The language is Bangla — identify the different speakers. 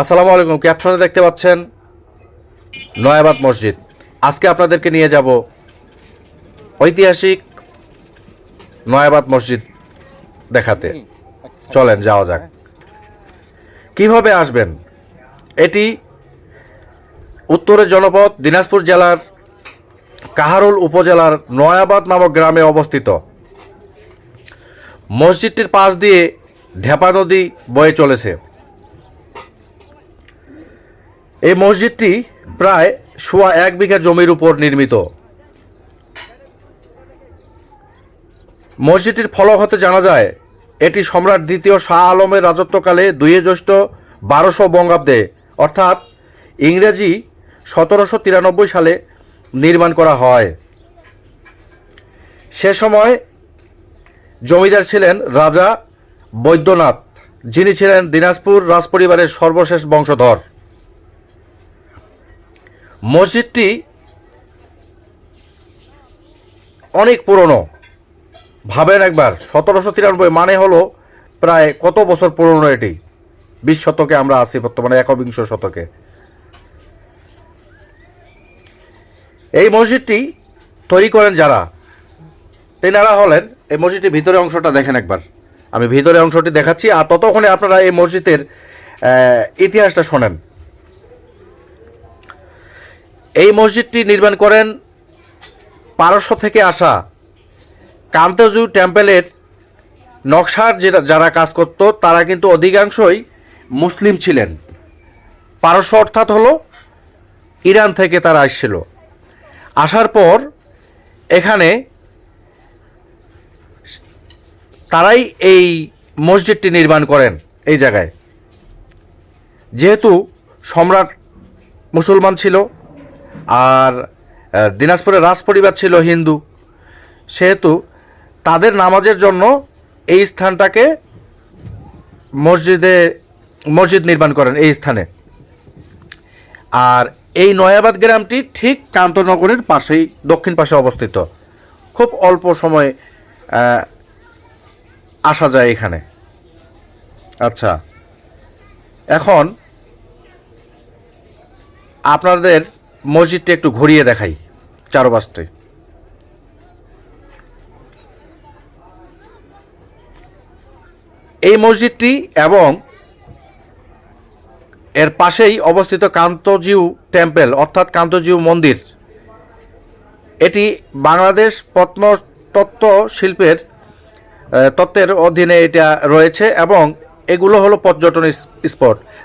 Speaker 1: আসসালামু আলাইকুম ক্যাপশনে দেখতে পাচ্ছেন? নয়াবাদ মসজিদ। আজকে আপনাদেরকে নিয়ে যাব ঐতিহাসিক নয়াবাদ মসজিদ দেখাতে। চলেন যাওয়া যাক। কীভাবে আসবেন? এটি উত্তরের জনপদ দিনাজপুর জেলার কাহারুল উপজেলার নয়াবাদ নামক গ্রামে অবস্থিত। মসজিদটির পাশ দিয়ে ঢেপা নদী বয়ে চলেছে। এই মসজিদটি প্রায় সোয়া এক বিঘা জমির উপর নির্মিত। মসজিদটির ফলক হতে জানা যায়, এটি সম্রাট দ্বিতীয় শাহ আলমের রাজত্বকালে দুই জ্যৈষ্ঠ বারোশো বঙ্গাব্দে, অর্থাৎ ইংরেজি সতেরোশো তিরানব্বই সালে নির্মাণ করা হয়। সে সময় জমিদার ছিলেন রাজা বৈদ্যনাথ, যিনি ছিলেন দিনাজপুর রাজপরিবারের সর্বশেষ বংশধর। মসজিদটি অনেক পুরনো। ভাবেন একবার, সতেরোশো তিরানব্বই মানে হলো প্রায় কত বছর পুরনো এটি? বিশ শতকে আমরা আছি বর্তমানে, একবিংশ শতকে। এই মসজিদটি তৈরি করেন যারা? তেনারা হলেন, এই মসজিদটির ভিতরে অংশটা দেখেন একবার। আমি ভিতরে অংশটি দেখাচ্ছি, আর ততক্ষণে আপনারা এই মসজিদের ইতিহাসটা শোনেন। মসজিদটি নির্মাণ করেন পারস্য থেকে আসা কান্তজু টেম্পেলের নকশার যারা কাজ করত, তারা কিন্তু অধিকাংশই মুসলিম ছিলেন। পারস্য অর্থাৎ হলো ইরান থেকে তারা আসছিল। আসার পর এখানে তারাই এই মসজিদটি নির্মাণ করেন এই জায়গায়। যেহেতু সম্রাট মুসলমান ছিল আর দিনাজপুরের রাজ পরিবার ছিল হিন্দু। সেহেতু তাদের নামাজের জন্য এই স্থানটাকে মসজিদে, মসজিদ নির্মাণ করেন এই স্থানে। আর এই নয়াবাদ গ্রামটি ঠিক কান্তনগরের পাশেই, দক্ষিণ পাশে অবস্থিত। খুব অল্প সময় আসা যায় এখানে। আচ্ছা এখন আপনাদের মসজিদটা একটু ঘুরিয়ে দেখাই, চারপাশটি। এই মসজিদটি এবং এর পাশেই অবস্থিত কান্তজিউ টেম্পেল, অর্থাৎ কান্তজিউ মন্দির। এটি বাংলাদেশ প্রত্নতত্ত্ব শিল্পের তত্ত্বের অধীনে এটা রয়েছে এবং এগুলো হলো পর্যটন স্পট।